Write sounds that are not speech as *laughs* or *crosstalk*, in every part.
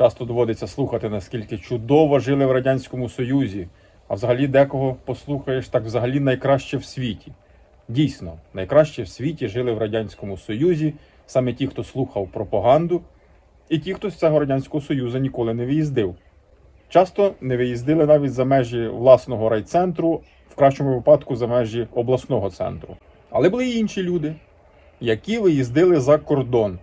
Часто доводиться слухати, наскільки чудово жили в Радянському Союзі, а взагалі декого послухаєш так взагалі найкраще в світі. Дійсно, найкраще в світі жили в Радянському Союзі саме ті, хто слухав пропаганду, і ті, хто з цього Радянського Союзу ніколи не виїздив. Часто не виїздили навіть за межі власного райцентру, в кращому випадку за межі обласного центру. Але були й інші люди, які виїздили за кордон.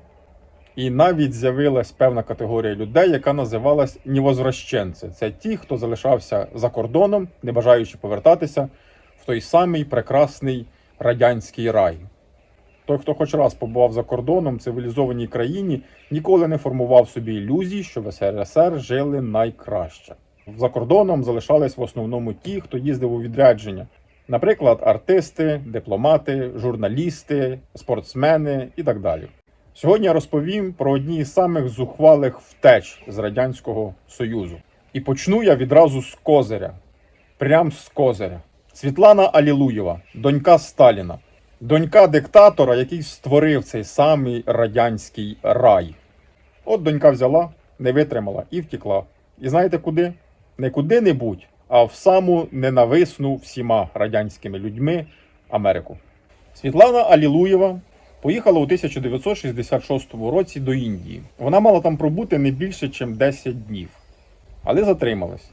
І навіть з'явилась певна категорія людей, яка називалась невозвращенці. Це ті, хто залишався за кордоном, не бажаючи повертатися в той самий прекрасний радянський рай. Той, хто хоч раз побував за кордоном в цивілізованій країні, ніколи не формував собі ілюзій, що в СРСР жили найкраще. За кордоном залишались в основному ті, хто їздив у відрядження. Наприклад, артисти, дипломати, журналісти, спортсмени і так далі. Сьогодні розповім про одні із самих зухвалих втеч з Радянського Союзу. І почну я відразу з Козиря. Прям з Козиря. Світлана Алілуєва, донька Сталіна, донька диктатора, який створив цей самий радянський рай. От донька взяла, не витримала і втекла. І знаєте куди? Не куди-небудь, а в саму ненависну всіма радянськими людьми Америку. Світлана Алілуєва поїхала у 1966 році до Індії. Вона мала там пробути не більше, ніж 10 днів, але затрималась.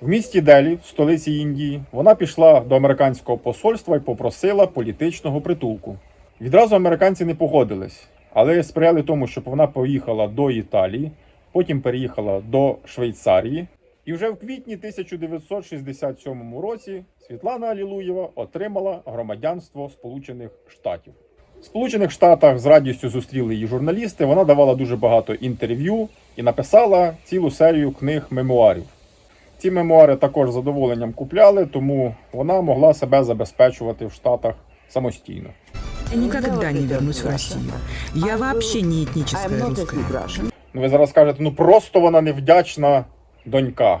В місті Делі, в столиці Індії, вона пішла до американського посольства і попросила політичного притулку. Відразу американці не погодились, але сприяли тому, щоб вона поїхала до Італії, потім переїхала до Швейцарії. І вже в квітні 1967 році Світлана Алілуєва отримала громадянство Сполучених Штатів. В Сполучених Штатах з радістю зустріли її журналісти. Вона давала дуже багато інтерв'ю і написала цілу серію книг мемуарів. Ці мемуари також з задоволенням купляли, тому вона могла себе забезпечувати в Штатах самостійно. Я никогда не вернусь в Россию. Я вообще не этническая русская. Ну, ви зараз скажете, ну просто вона невдячна донька.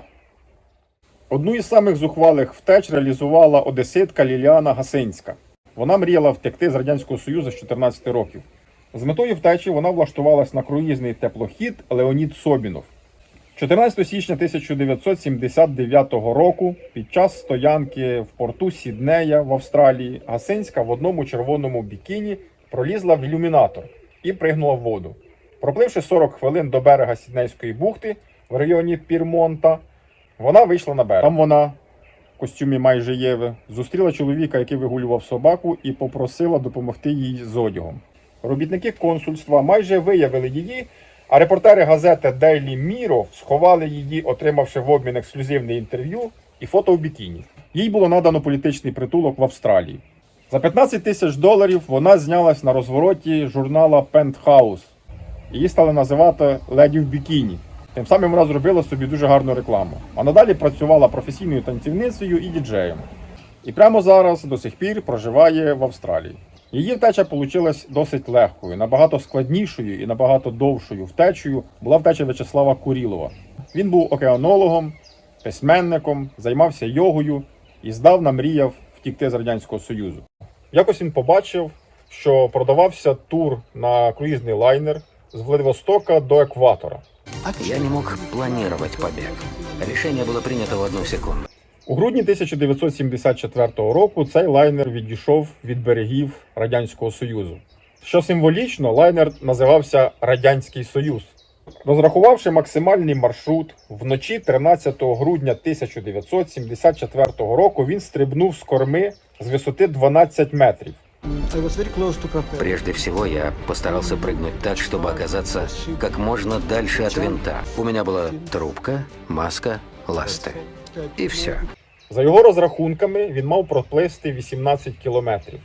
Одну із самих зухвалих втеч реалізувала одеситка Ліліана Гасинська. Вона мріяла втекти з Радянського Союзу з 14 років. З метою втечі вона влаштувалась на круїзний теплохід Леонід Собінов. 14 січня 1979 року під час стоянки в порту Сіднея в Австралії Гасинська в одному червоному бікіні пролізла в ілюмінатор і пригнула в воду. Пропливши 40 хвилин до берега Сіднейської бухти в районі Пірмонта, вона вийшла на берег. Там вона костюмі майже Єви зустріла чоловіка, який вигулював собаку, і попросила допомогти їй з одягом. Робітники консульства майже виявили її, а репортери газети Daily Mirror сховали її, отримавши в обмін ексклюзивне інтерв'ю і фото в бікіні. Їй було надано політичний притулок в Австралії. За 15 тисяч доларів вона знялась на розвороті журнала Penthouse. Її стали називати Леді в бікіні. Тим самим вона зробила собі дуже гарну рекламу. А надалі працювала професійною танцівницею і діджеєм. І прямо зараз до сих пір проживає в Австралії. Її втеча вийшла досить легкою, набагато складнішою і набагато довшою втечею була втеча В'ячеслава Курілова. Він був океанологом, письменником, займався йогою і здавна мріяв втікти з Радянського Союзу. Якось він побачив, що продавався тур на круїзний лайнер з Владивостока до екватора. Я не мог планировать побег. Решение было принято в одну секунду. У грудні 1974 року цей лайнер відійшов від берегів Радянського Союзу. Що символічно, лайнер називався Радянський Союз. Розрахувавши максимальний маршрут, вночі 13 грудня 1974 року він стрибнув з корми з висоти 12 метрів. I was very close to propeller. Прежде всего, я постарался прыгнуть так, чтобы оказаться как можно дальше от винта. У меня была трубка, маска, ласты. И все. За його розрахунками, він мав проплисти 18 кілометрів.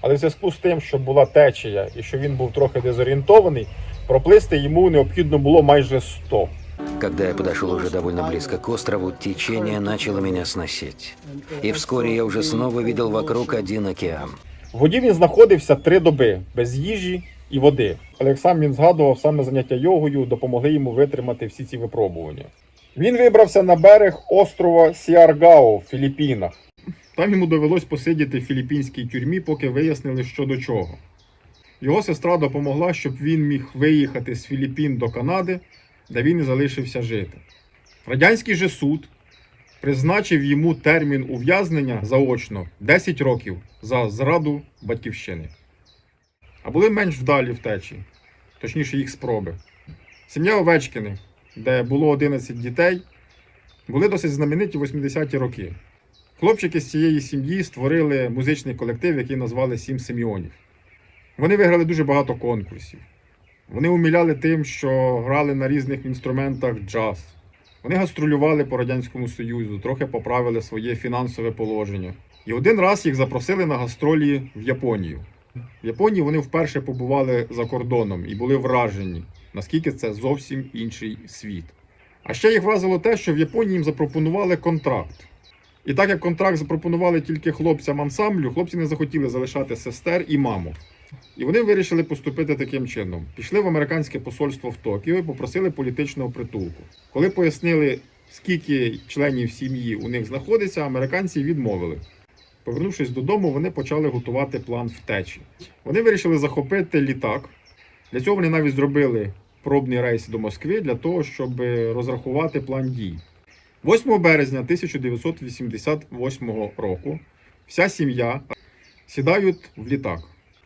Але в зв'язку з тим, що була течія і що він був трохи дезорієнтований, проплисти йому необхідно було майже 100. Когда я подошел уже довольно близко к острову, течение начало меня сносить. И вскоре я уже снова видел вокруг один океан. В воді він знаходився три доби без їжі і води. Але як сам він згадував, саме заняття йогою допомогли йому витримати всі ці випробування. Він вибрався на берег острова Сіаргао в Філіппінах. Там йому довелось посидіти в філіппінській тюрмі, поки вияснили, що до чого. Його сестра допомогла, щоб він міг виїхати з Філіппін до Канади, де він і залишився жити. Радянський же суд призначив йому термін ув'язнення заочно 10 років за зраду батьківщини. А були менш вдалі втечі, точніше їх спроби. Сім'я Овечкини, де було 11 дітей, були досить знамениті в 80-ті роки. Хлопчики з цієї сім'ї створили музичний колектив, який назвали Сім Симіонів. Вони виграли дуже багато конкурсів. Вони уміляли тим, що грали на різних інструментах джаз. Вони гастролювали по Радянському Союзу, трохи поправили своє фінансове положення. І один раз їх запросили на гастролі в Японію. В Японії вони вперше побували за кордоном і були вражені, наскільки це зовсім інший світ. А ще їх вразило те, що в Японії їм запропонували контракт. І так як контракт запропонували тільки хлопцям ансамблю, хлопці не захотіли залишати сестер і маму. І вони вирішили поступити таким чином: пішли в американське посольство в Токіо і попросили політичного притулку. Коли пояснили, скільки членів сім'ї у них знаходиться, американці відмовили. Повернувшись додому, вони почали готувати план втечі. Вони вирішили захопити літак. Для цього вони навіть зробили пробний рейс до Москви для того, щоб розрахувати план дій. 8 березня 1988 року вся сім'я сідають в літак.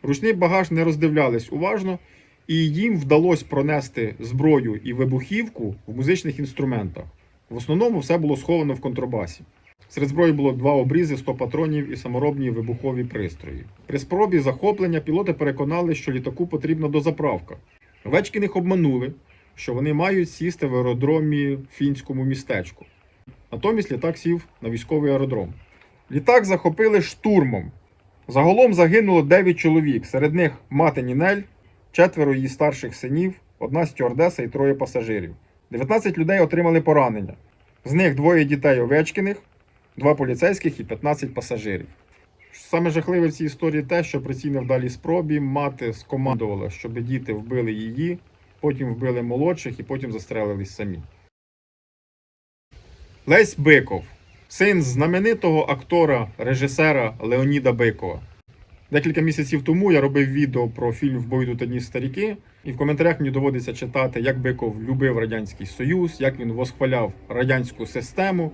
Ручний багаж не роздивлялись уважно, і їм вдалося пронести зброю і вибухівку в музичних інструментах. В основному все було сховано в контрабасі. Серед зброї було два обрізи, 100 патронів і саморобні вибухові пристрої. При спробі захоплення пілоти переконали, що літаку потрібна дозаправка. Овечкиних обманули, що вони мають сісти в аеродромі в фінському містечку. Натомість літак сів на військовий аеродром. Літак захопили штурмом. Загалом загинуло 9 чоловік, серед них мати Нінель, четверо її старших синів, одна стюардеса і троє пасажирів. 19 людей отримали поранення. З них двоє дітей Овечкиних, два поліцейських і 15 пасажирів. Саме жахливе в цій історії те, що при цій невдалій спробі мати скомандувала, щоб діти вбили її, потім вбили молодших і потім застрелились самі. Лесь Биков, син знаменитого актора, режисера Леоніда Бикова. Декілька місяців тому я робив відео про фільм В бою одні старіки, і в коментарях мені доводиться читати, як Биков любив Радянський Союз, як він восхваляв радянську систему.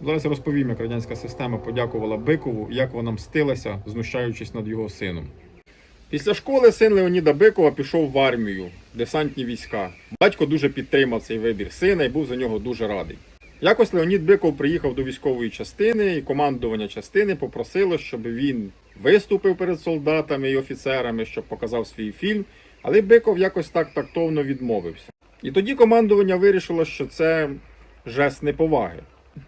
Зараз я розповім, як радянська система подякувала Бикову як вона мстилася, знущаючись над його сином. Після школи син Леоніда Бикова пішов в армію, десантні війська. Батько дуже підтримав цей вибір сина і був за нього дуже радий. Якось Леонід Биков приїхав до військової частини, і командування частини попросило, щоб він виступив перед солдатами і офіцерами, щоб показав свій фільм, але Биков якось так тактовно відмовився. І тоді командування вирішило, що це жест неповаги.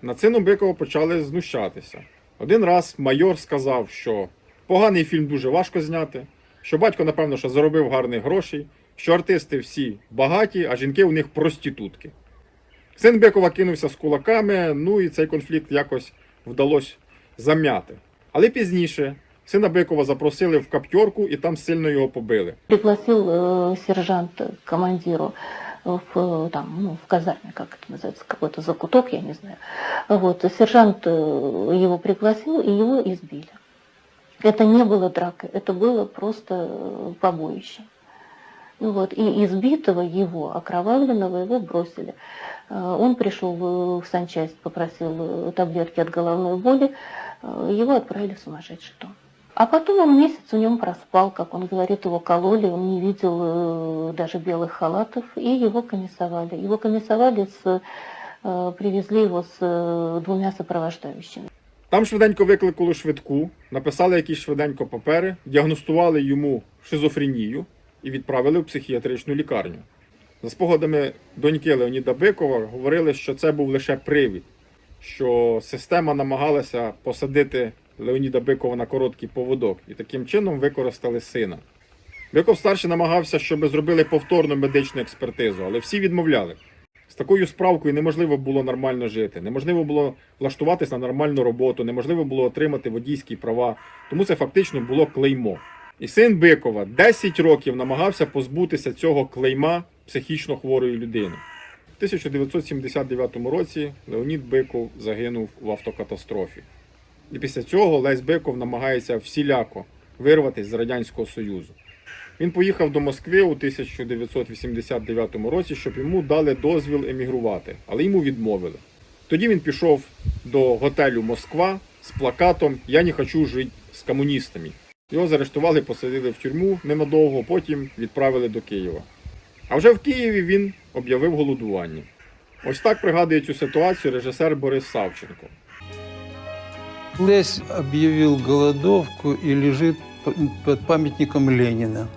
Над сином Бикова почали знущатися. Один раз майор сказав, що поганий фільм дуже важко зняти, що батько, напевно, що заробив гарних грошей, що артисти всі багаті, а жінки у них проститутки. Син Бикова кинувся з кулаками, ну і цей конфлікт якось вдалося зам'яти. Але пізніше сина Бикова запросили в каптьорку і там сильно його побили. Пригласил э, сержант к командиру в, э, там, ну, в казарме, как это называется, какой-то закуток, я не знаю. Вот, сержант э, его пригласил, и его избили. Это не было дракой, это было просто э, побоище. Ну вот, и избитого его, окровавленного, его бросили. Э, Он пришел в в санчасть, попросил э, таблетки от головной боли, э, его отправили в сумасшедший дом. А потом он месяц в нем проспал, как он говорит, его кололи, он не видел э, даже белых халатов, и его комиссовали. Его комиссовали, с, э, привезли его с э, двумя сопровождающими. Там швиденько викликали швидку, написали якісь швиденько папери, діагностували йому шизофренію І відправили в психіатричну лікарню. За спогадами доньки Леоніда Бикова говорили, що це був лише привід, що система намагалася посадити Леоніда Бикова на короткий поводок і таким чином використали сина. Биков старший намагався, щоб зробили повторну медичну експертизу, але всі відмовляли. З такою справкою неможливо було нормально жити, неможливо було влаштуватись на нормальну роботу, неможливо було отримати водійські права, тому це фактично було клеймо. І син Бикова 10 років намагався позбутися цього клейма психічно хворої людини. У 1979 році Леонід Биков загинув в автокатастрофі. І після цього Лесь Биков намагається всіляко вирватися з Радянського Союзу. Він поїхав до Москви у 1989 році, щоб йому дали дозвіл емігрувати, але йому відмовили. Тоді він пішов до готелю Москва з плакатом Я не хочу жити з комуністами. Його заарештували, посадили в тюрму ненадовго, потім відправили до Києва. А вже в Києві він об'явив голодування. Ось так пригадує цю ситуацію режисер Борис Савченко. Лесь объявил голодовку и лежит п- под памятником Ленина.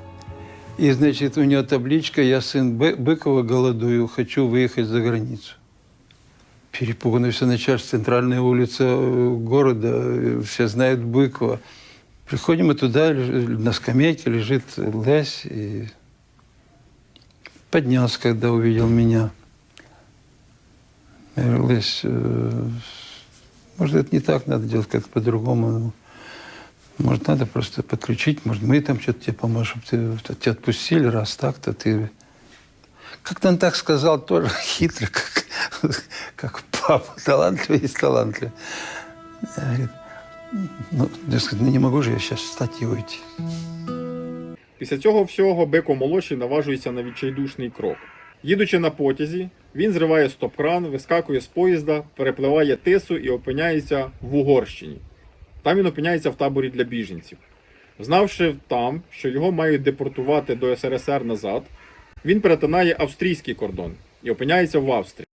И, значит, у него табличка «Я сын Бы- Быкова, голодую, хочу выехать за границу». Перепуганное все начальство, центральная улица э, города, э, все знают Быкова. Приходим мы туда, на скамейке лежит Лесь и поднялся, когда увидел меня. Я говорю, Лесь, э, может, это не так надо делать, как по-другому. Ну, Может, надо просто подключить, может, мы там что-то тебе поможем, чтобы ты, тебя отпустили, раз так, то ты... Как-то он так сказал, тоже *laughs* хитро, как, как папа, талантливый есть талантливый. Говорит, ну, сказал, ну не могу же я сейчас встать и уйти. Після цього всього Беко молодший наважується на відчайдушний крок. Їдучи на потязі, він зриває стоп-кран, вискакує з поїзда, перепливає тису і опиняється в Угорщині. Там він опиняється в таборі для біженців. Знавши там, що його мають депортувати до СРСР назад, він перетинає австрійський кордон і опиняється в Австрії.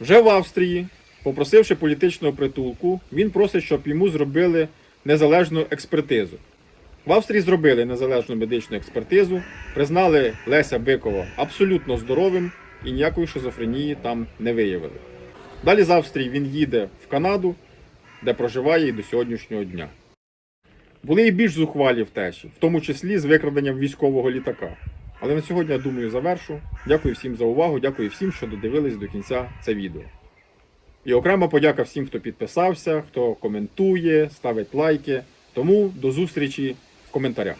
Вже в Австрії, попросивши політичного притулку, він просить, щоб йому зробили незалежну експертизу. В Австрії зробили незалежну медичну експертизу, признали Леся Бикова абсолютно здоровим і ніякої шизофренії там не виявили. Далі з Австрії він їде в Канаду, де проживає і до сьогоднішнього дня. Були і більш зухвалі втечі, в тому числі з викраденням військового літака. Але на сьогодні, я думаю, завершу. Дякую всім за увагу, дякую всім, що додивились до кінця це відео. І окрема подяка всім, хто підписався, хто коментує, ставить лайки. Тому до зустрічі в коментарях.